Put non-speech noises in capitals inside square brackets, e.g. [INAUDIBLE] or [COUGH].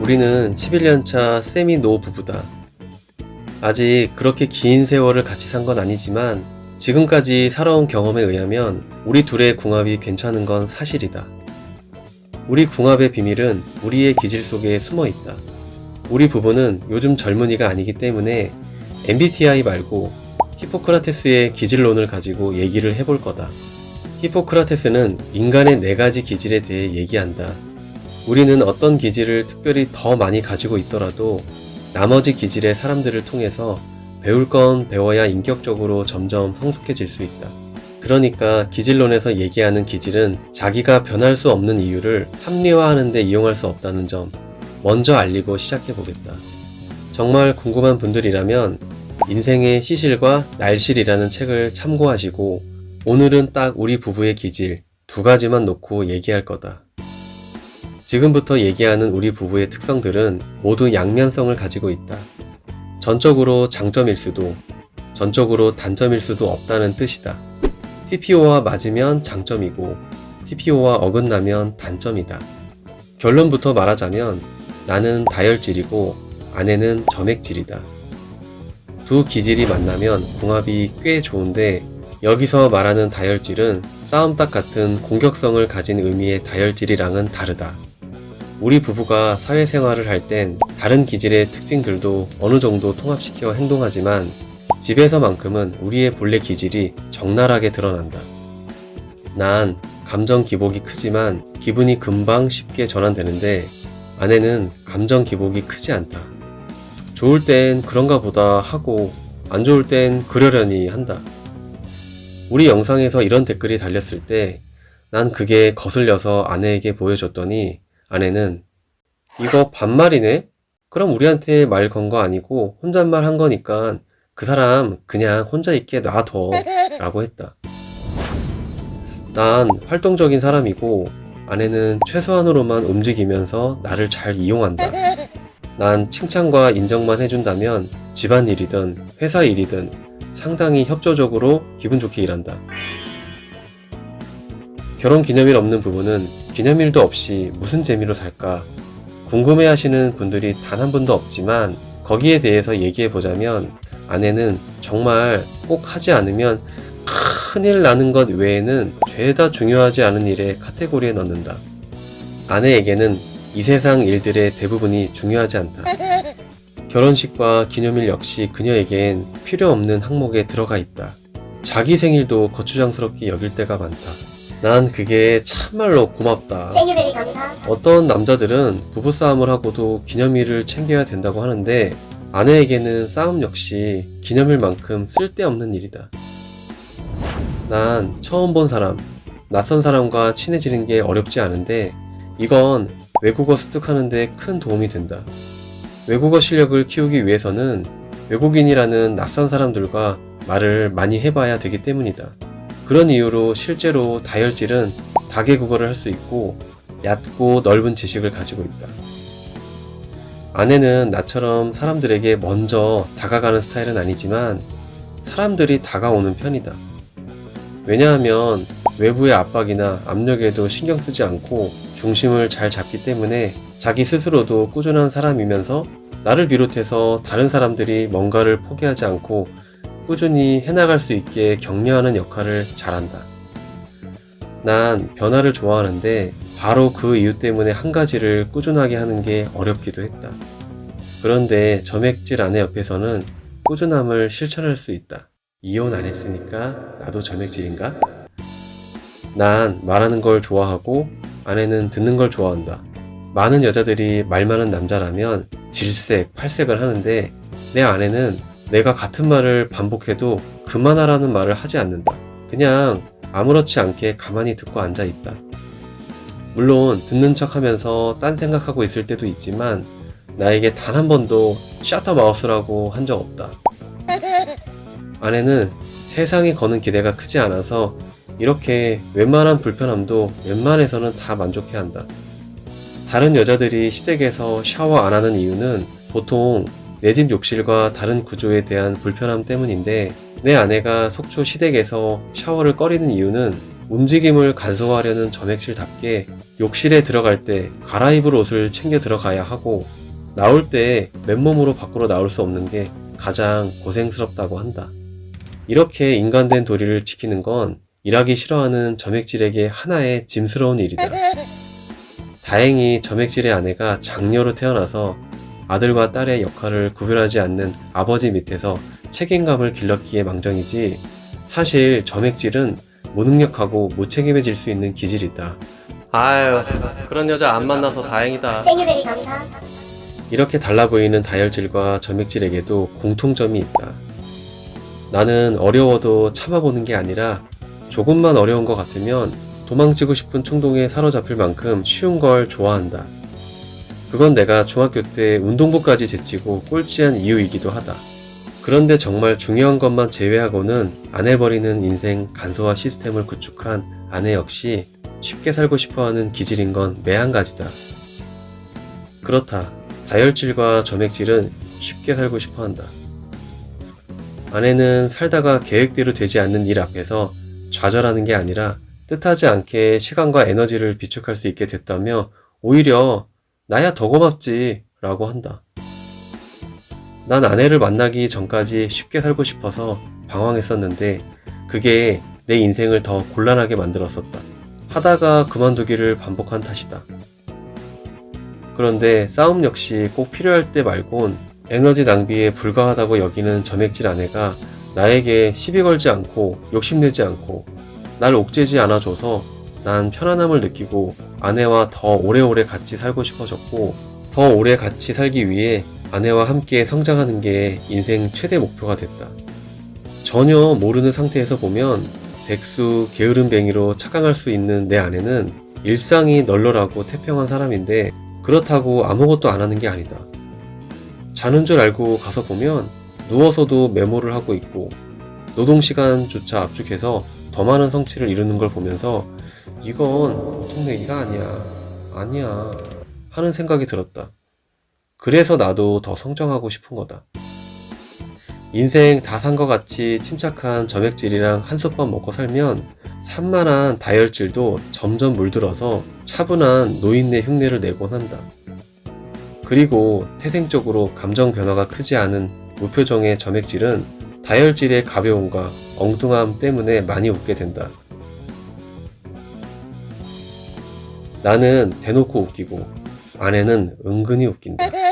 우리는 11년차 세미 노 부부다. 아직 그렇게 긴 세월을 같이 산 건 아니지만 지금까지 살아온 경험에 의하면 우리 둘의 궁합이 괜찮은 건 사실이다. 우리 궁합의 비밀은 우리의 기질 속에 숨어 있다. 우리 부부는 요즘 젊은이가 아니기 때문에 MBTI 말고 히포크라테스의 기질론을 가지고 얘기를 해볼 거다. 히포크라테스는 인간의 네 가지 기질에 대해 얘기한다. 우리는 어떤 기질을 특별히 더 많이 가지고 있더라도 나머지 기질의 사람들을 통해서 배울 건 배워야 인격적으로 점점 성숙해질 수 있다. 그러니까 기질론에서 얘기하는 기질은 자기가 변할 수 없는 이유를 합리화하는데 이용할 수 없다는 점 먼저 알리고 시작해 보겠다. 정말 궁금한 분들이라면 인생의 시실과 날실이라는 책을 참고하시고 오늘은 딱 우리 부부의 기질 두 가지만 놓고 얘기할 거다. 지금부터 얘기하는 우리 부부의 특성들은 모두 양면성을 가지고 있다. 전적으로 장점일 수도, 전적으로 단점일 수도 없다는 뜻이다. TPO와 맞으면 장점이고, TPO와 어긋나면 단점이다. 결론부터 말하자면 나는 다혈질이고 아내는 점액질이다. 두 기질이 만나면 궁합이 꽤 좋은데 여기서 말하는 다혈질은 싸움닭 같은 공격성을 가진 의미의 다혈질이랑은 다르다. 우리 부부가 사회생활을 할 땐 다른 기질의 특징들도 어느 정도 통합시켜 행동하지만 집에서만큼은 우리의 본래 기질이 적나라하게 드러난다. 난 감정 기복이 크지만 기분이 금방 쉽게 전환되는데 아내는 감정 기복이 크지 않다. 좋을 땐 그런가 보다 하고 안 좋을 땐 그러려니 한다. 우리 영상에서 이런 댓글이 달렸을 때 난 그게 거슬려서 아내에게 보여줬더니 아내는 이거 반말이네? 그럼 우리한테 말 건 거 아니고 혼잣말 한 거니까 그 사람 그냥 혼자 있게 놔둬 라고 했다. 난 활동적인 사람이고 아내는 최소한으로만 움직이면서 나를 잘 이용한다. 난 칭찬과 인정만 해준다면 집안일이든 회사 일이든 상당히 협조적으로 기분 좋게 일한다. 결혼 기념일 없는 부부는 기념일도 없이 무슨 재미로 살까? 궁금해 하시는 분들이 단 한 분도 없지만 거기에 대해서 얘기해 보자면 아내는 정말 꼭 하지 않으면 큰일 나는 것 외에는 죄다 중요하지 않은 일의 카테고리에 넣는다. 아내에게는 이 세상 일들의 대부분이 중요하지 않다. 결혼식과 기념일 역시 그녀에겐 필요 없는 항목에 들어가 있다. 자기 생일도 거추장스럽게 여길 때가 많다. 난 그게 참말로 고맙다. 어떤 남자들은 부부싸움을 하고도 기념일을 챙겨야 된다고 하는데 아내에게는 싸움 역시 기념일만큼 쓸데없는 일이다. 난 처음 본 사람, 낯선 사람과 친해지는 게 어렵지 않은데 이건 외국어 습득하는데 큰 도움이 된다. 외국어 실력을 키우기 위해서는 외국인이라는 낯선 사람들과 말을 많이 해봐야 되기 때문이다. 그런 이유로 실제로 다혈질은 다개국어를 할 수 있고 얕고 넓은 지식을 가지고 있다. 아내는 나처럼 사람들에게 먼저 다가가는 스타일은 아니지만 사람들이 다가오는 편이다. 왜냐하면 외부의 압박이나 압력에도 신경 쓰지 않고 중심을 잘 잡기 때문에 자기 스스로도 꾸준한 사람이면서 나를 비롯해서 다른 사람들이 뭔가를 포기하지 않고 꾸준히 해나갈 수 있게 격려하는 역할을 잘한다. 난 변화를 좋아하는데 바로 그 이유 때문에 한 가지를 꾸준하게 하는 게 어렵기도 했다. 그런데 점액질 아내 옆에서는 꾸준함을 실천할 수 있다. 이혼 안 했으니까 나도 점액질인가? 난 말하는 걸 좋아하고 아내는 듣는 걸 좋아한다. 많은 여자들이 말 많은 남자라면 질색, 팔색을 하는데 내 아내는 내가 같은 말을 반복해도 그만하라는 말을 하지 않는다. 그냥 아무렇지 않게 가만히 듣고 앉아 있다. 물론 듣는 척 하면서 딴 생각하고 있을 때도 있지만 나에게 단 한 번도 샤터 마우스라고 한 적 없다. [LAUGHS] 아내는 세상에 거는 기대가 크지 않아서 이렇게 웬만한 불편함도 웬만해서는 다 만족해 한다. 다른 여자들이 시댁에서 샤워 안 하는 이유는 보통 내 집 욕실과 다른 구조에 대한 불편함 때문인데 내 아내가 속초 시댁에서 샤워를 꺼리는 이유는 움직임을 간소화하려는 점액질답게 욕실에 들어갈 때 갈아입을 옷을 챙겨 들어가야 하고 나올 때 맨몸으로 밖으로 나올 수 없는 게 가장 고생스럽다고 한다. 이렇게 인간된 도리를 지키는 건 일하기 싫어하는 점액질에게 하나의 짐스러운 일이다. 다행히 점액질의 아내가 장녀로 태어나서 아들과 딸의 역할을 구별하지 않는 아버지 밑에서 책임감을 길렀기에 망정이지 사실 점액질은 무능력하고 무책임해질 수 있는 기질이다. 아유, 그런 여자 안 만나서 다행이다. 생유베리 감사. 이렇게 달라 보이는 다혈질과 점액질에게도 공통점이 있다. 나는 어려워도 참아보는 게 아니라 조금만 어려운 것 같으면 도망치고 싶은 충동에 사로잡힐 만큼 쉬운 걸 좋아한다. 그건 내가 중학교 때 운동부까지 제치고 꼴찌한 이유이기도 하다. 그런데 정말 중요한 것만 제외하고는 안 해버리는 인생 간소화 시스템을 구축한 아내 역시 쉽게 살고 싶어 하는 기질인 건 매한 가지다. 그렇다. 다혈질과 점액질은 쉽게 살고 싶어 한다. 아내는 살다가 계획대로 되지 않는 일 앞에서 좌절하는 게 아니라 뜻하지 않게 시간과 에너지를 비축할 수 있게 됐다며 오히려 나야 더 고맙지 라고 한다. 난 아내를 만나기 전까지 쉽게 살고 싶어서 방황했었는데 그게 내 인생을 더 곤란하게 만들었었다. 하다가 그만두기를 반복한 탓이다. 그런데 싸움 역시 꼭 필요할 때 말곤 에너지 낭비에 불과하다고 여기는 점액질 아내가 나에게 시비 걸지 않고 욕심내지 않고 날 옥죄지 않아줘서 난 편안함을 느끼고 아내와 더 오래오래 같이 살고 싶어졌고 더 오래 같이 살기 위해 아내와 함께 성장하는 게 인생 최대 목표가 됐다. 전혀 모르는 상태에서 보면 백수 게으름뱅이로 착각할 수 있는 내 아내는 일상이 널널하고 태평한 사람인데 그렇다고 아무것도 안 하는 게 아니다. 자는 줄 알고 가서 보면 누워서도 메모를 하고 있고 노동시간조차 압축해서 더 많은 성취를 이루는 걸 보면서 이건 보통 얘기가 아니야. 아니야. 하는 생각이 들었다. 그래서 나도 더 성장하고 싶은 거다. 인생 다 산 것 같이 침착한 점액질이랑 한솥밥 먹고 살면 산만한 다혈질도 점점 물들어서 차분한 노인네 흉내를 내곤 한다. 그리고 태생적으로 감정 변화가 크지 않은 무표정의 점액질은 다혈질의 가벼움과 엉뚱함 때문에 많이 웃게 된다. 나는 대놓고 웃기고 아내는 은근히 웃긴다.